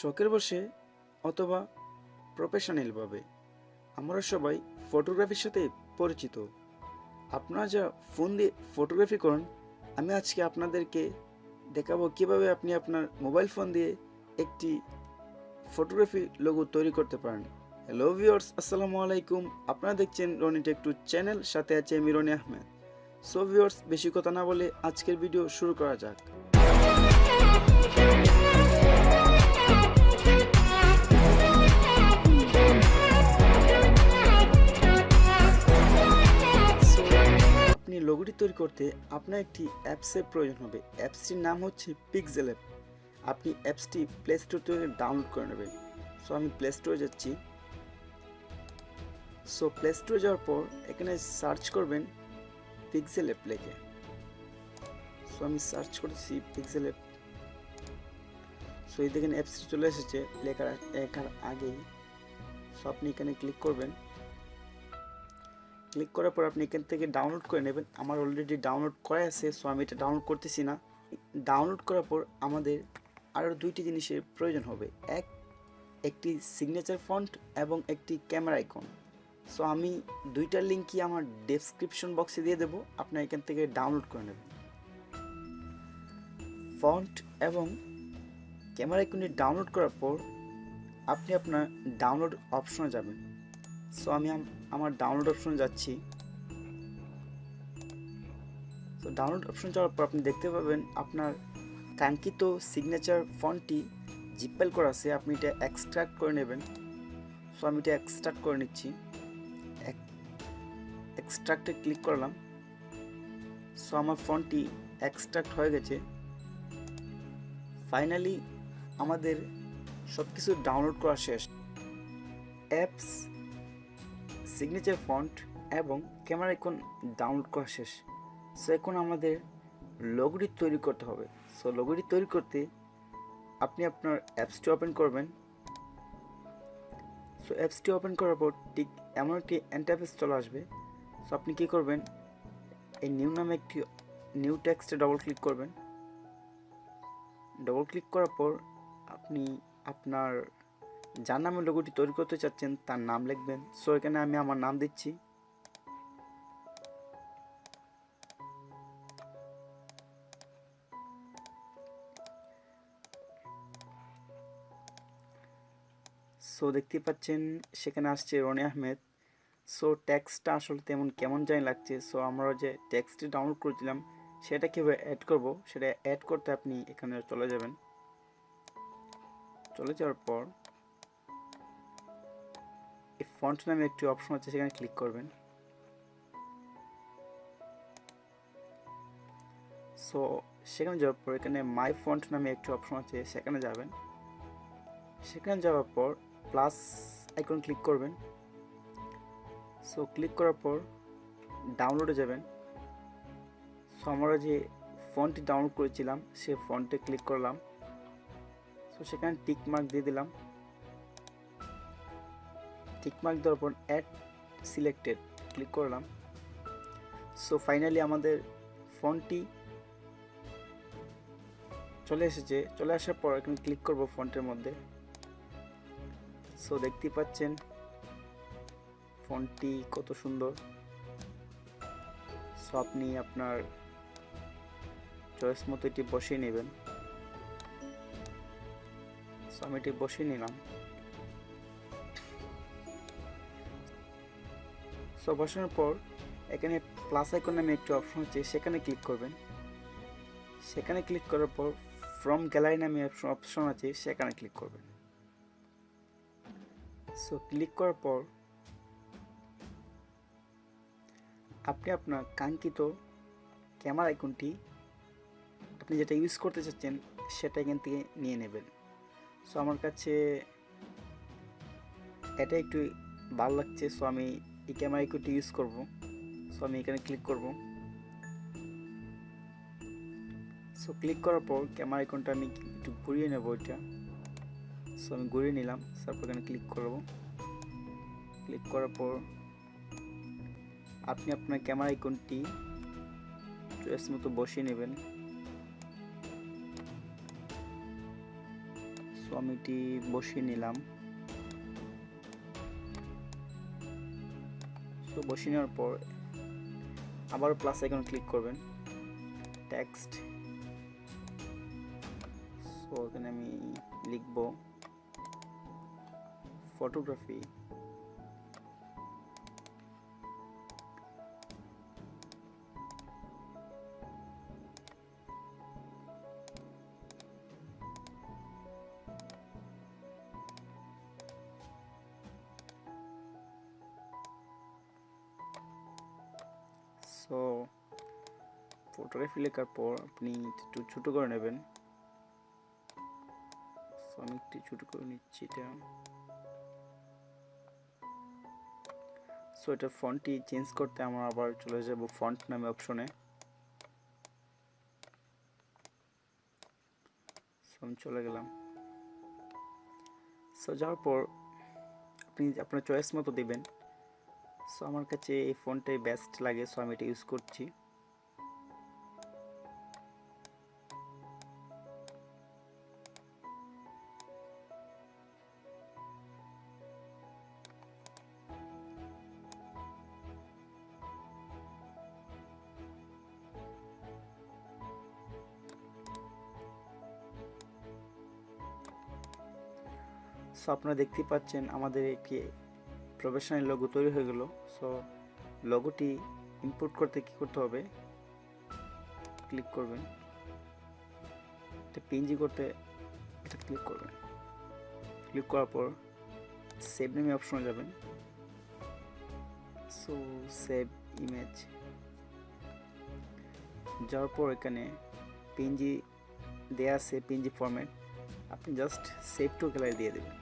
শখের বসে অথবা প্রফেশনালভাবে আমরা সবাই ফটোগ্রাফির সাথে পরিচিত। আপনারা যা ফোন দিয়ে ফটোগ্রাফি করেন, আমি আজকে আপনাদেরকে দেখাবো কীভাবে আপনি আপনার মোবাইল ফোন দিয়ে একটি ফটোগ্রাফি লোগো তৈরি করতে পারেন। হ্যালো ভিউয়ার্স আসসালামু আলাইকুম। আপনারা দেখছেন রনি টেকটু চ্যানেল সাথে আছে আমি রনি আহমেদ। সো ভিউয়ার্স বেশি কথা না বলে আজকের ভিডিও শুরু করা যাক। লোগোটি তৈরি করতে আপনার একটি অ্যাপসের প্রয়োজন হবে। অ্যাপসটির নাম হচ্ছে পিক্সেল অ্যাপ আপনি অ্যাপসটি প্লে স্টোর থেকে ডাউনলোড করে নেবেন। সো আমি প্লে স্টোরে যাচ্ছি। সো প্লে স্টোরে যাওয়ার পর এখানে সার্চ করবেন পিক্সেল অ্যাপ লেখে। সো আমি সার্চ করেছি পিক্সেল অ্যাপ সো এই দেখেন অ্যাপসটি চলে এসেছে লেখার লেখার আগেই। সো আপনি এখানে ক্লিক করবেন। ক্লিক করার পর আপনি এখান থেকে ডাউনলোড করে নেবেন। আমার অলরেডি ডাউনলোড করা আছে সো আমি এটা ডাউনলোড করতেছি না। ডাউনলোড করার পর আমাদের আরও দুইটি জিনিসের প্রয়োজন হবে। এক, একটি সিগনেচার ফন্ট এবং একটি ক্যামেরা আইকন সো আমি দুইটার লিঙ্কই আমার ডেসক্রিপশন বক্সে দিয়ে দেবো। আপনার এখান থেকে ডাউনলোড করে নেবেন। ফন্ট এবং ক্যামেরা আইকনটি ডাউনলোড করার পর আপনি আপনার ডাউনলোড অপশনে যাবেন। সো আমি আম- আমার ডাউনলোড অপশনে যাচ্ছি। তো ডাউনলোড অপশন যাওয়ার পর আপনি দেখতে পাবেন আপনার কাঙ্ক্ষিত সিগনেচার ফন্টটি জিপ্পেল করা আছে। আপনি এটা এক্সট্রাক্ট করে নেবেন। সো আমি এটা এক্সট্রাক্ট করে নিচ্ছি। এক্সট্রাক্টে ক্লিক করলাম। সো আমার ফন্টটি এক্সট্রাক্ট হয়ে গেছে। ফাইনালি আমাদের সব কিছু ডাউনলোড করা শেষ। অ্যাপস সিগনেচার ফন্ট এবং ক্যামেরা আইকন ডাউনলোড করা শেষ। সো এখন আমাদের লোগোটি তৈরি করতে হবে। সো লোগোটি তৈরি করতে আপনি আপনার অ্যাপসটি ওপেন করবেন। সো অ্যাপসটি ওপেন করার পর ঠিক এমন একটি এন্টারফেস চলে আসবে। সো আপনি কী করবেন? এই নিউ নামে একটি নিউ টেক্সটে ডবল ক্লিক করবেন। ডবল ক্লিক করার পর আপনি আপনার যার নামে লোগোটি তৈরি করতে চাচ্ছেন, তার নাম লিখবেন। সো এখানে আমি আমার নাম দিচ্ছি। সো দেখতে পাচ্ছেন, সেখানে আসছে রনি আহমেদ। সো ট্যাক্সটা আসলে তেমন কেমন জানি লাগছে। সো আমরা যে ট্যাক্সটি ডাউনলোড করেছিলাম, সেটা কীভাবে অ্যাড করব, সেটা অ্যাড করতে আপনি এখানে চলে যাবেন। চলে যাওয়ার পর এই ফন্ট নামে একটি অপশন আছে, সেখানে ক্লিক করবেন। সো সেখানে যাওয়ার পর এখানে মাই ফন্ট নামে একটি অপশন আছে, সেখানে যাবেন। সেখানে যাওয়ার পর প্লাস আইকন ক্লিক করবেন। সো ক্লিক করার পর ডাউনলোডে যাবেন। সো আমরা যে ফন্টটি ডাউনলোড করেছিলাম, সে ফন্টে ক্লিক করলাম। সো সেখানে টিক মার্ক দিয়ে দিলাম। টিক মার্ক দেওয়ার পর অ্যাড সিলেক্টেড ক্লিক করলাম। সো ফাইনালি আমাদের ফন্টটি চলে এসেছে। চলে আসার পর এখানে ক্লিক করব ফন্টের মধ্যে। সো দেখতেই পাচ্ছেন ফন্টটি কত সুন্দর। সো আপনি আপনার চয়েস মতো এটি বসিয়ে নেবেন। সো আমি এটি বসিয়ে নিলাম। সো বসানোর পর এখানে প্লাস আইকন নামে একটি অপশন আছে সেখানে ক্লিক করবেন। সেখানে ক্লিক করার পর ফ্রম গ্যালারি নামে অপশন আছে, সেখানে ক্লিক করবেন। সো ক্লিক করার পর আপনি আপনার কাঙ্ক্ষিত ক্যামেরা আইকনটি আপনি যেটা ইউজ করতে চাচ্ছেন, সেটা এখান থেকে নিয়ে নেবেন। সো আমার কাছে এটা একটু ভালো লাগছে। সো আমি এই ক্যামেরা আইকনটি ইউজ করব। সো আমি এখানে ক্লিক করব। সো ক্লিক করার পর ক্যামেরা আইকনটা আমি একটু ঘুরিয়ে নেব এটা সো আমি ঘুরিয়ে নিলাম, তারপর এখানে ক্লিক করব। ক্লিক করার পর আপনি আপনার ক্যামেরা আইকনটি চয়েস মতো বসিয়ে নেবেন। সো আমি এটি বসিয়ে নিলাম। সো বসিয়ে নেওয়ার পর আবার প্লাস আইকন ক্লিক করবেন। টেক্সট সো এখানে আমি লিখব ফটোগ্রাফি ফটোগ্রাফি লেখার পর আপনি একটু ছোটো করে নেবেন। আমি একটু ছোটো করে নিচ্ছি এটা। সো এটা ফন্টটি চেঞ্জ করতে আমরা আবার চলে যাব ফন্ট নামে অপশনে চলে গেলাম। সো যাওয়ার পর আপনি আপনার চয়েস মতো দেবেন। সো আমার কাছে এই ফোনটাই বেস্ট লাগে সো আমি এটা ইউজ করছি। সো আপনারা দেখতেই পাচ্ছেন আমাদের একটি প্রফেশনাল লোগো তৈরি হয়ে গেল। সো লোগোটি ইম্পোর্ট করতে কি করতে হবে? ক্লিক করবেন। এটা পিএনজি করতে এটা ক্লিক করবেন। ক্লিক করার পর সেভ নেমে অপশনে যাবেন। সো সেভ ইমেজ যাওয়ার পর এখানে পিএনজি দেয়া আছে পিএনজি ফরম্যাট আপনি জাস্ট সেভ টু গ্যালারি দিয়ে দেবেন।